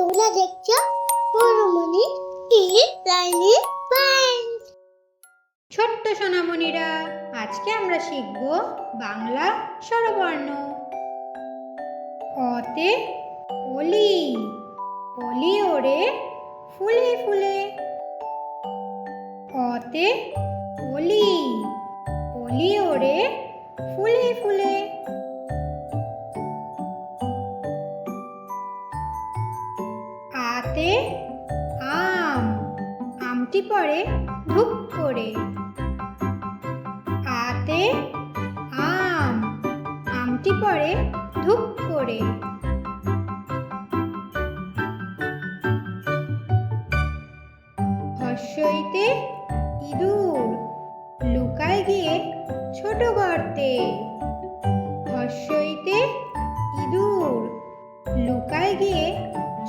তোমরা দেখছ kid লাইনি point? ছোট্ট সোনামণিরা, আজকে আমরা শিখব বাংলা স্বরবর্ণ। অতে অলি অলি ওরে ফুলে ফুলে। অতে অলি অলি ওরে ফুলে ফুলে। আতে আম, আমটি পড়ে ধূপ করে। আতে আম, আমটি পড়ে ধূপ করে। হর্ষইতে ইঁদুর লুকায় গিয়ে ছোট গর্তে। হর্ষইতে ইঁদুর লুকায় গিয়ে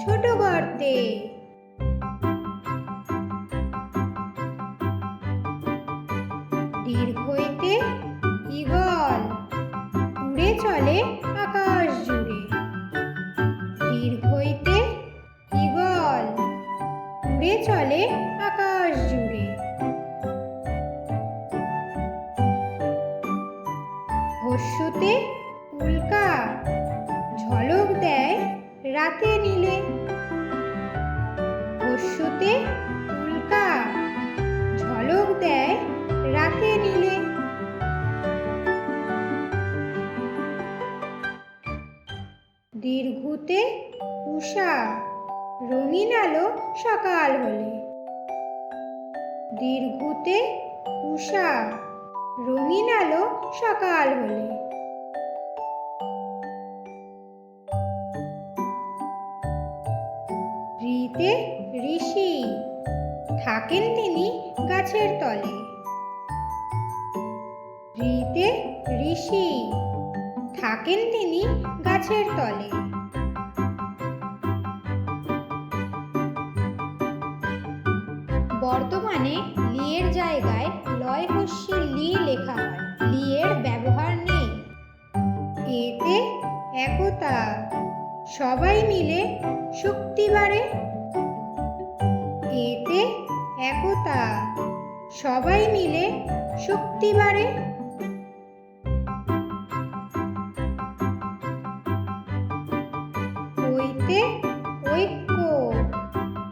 ছোট গর্তে দীর্ঘইতে ঈগল উড়ে চলে আকাশ জুড়ে। দীর্ঘইতে ঈগল উড়ে চলে আকাশ জুড়ে। হস্যতে উল্কা, ঝলক দেয় রাতে নীলে। দীর্ঘতে উষা, রঙিন আলো সকাল হলে। দীর্ঘতে উষা, রঙিন আলো সকাল হলে। রিতে ঋষি, থাকেন তিনি গাছের তলে। রিতে ঋষি, থাকেন তিনি গাছের তলে। বর্তমানে লিয়ের জায়গায় লয় হস্যি লি লেখা হয়। লিয়ের ব্যবহার নেই। এতে একতা। সবাই মিলে শক্তি বাড়ে। এতে একতা। সবাই মিলে শক্তি বাড়ে। ওইতে ঐক্য।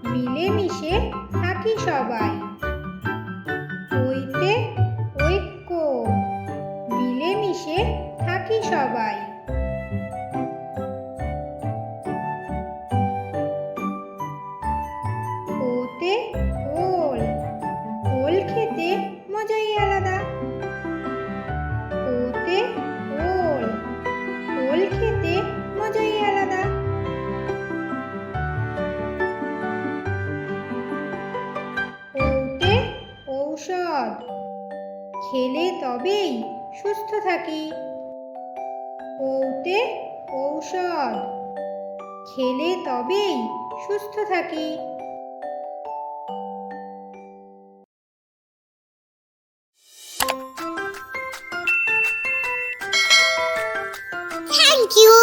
মিলেমিশে থাকি সবাই। থাকি সবাই। ওতে ওল। ওল খেতে মজাই আলাদা। ওতে ওল। ওল খেতে মজাই আলাদা। ওতে ঔষধ। খেলে তবেই সুস্থ থাকি। ওতে ঔষধ। খেলে তবেই সুস্থ থাকি। Thank you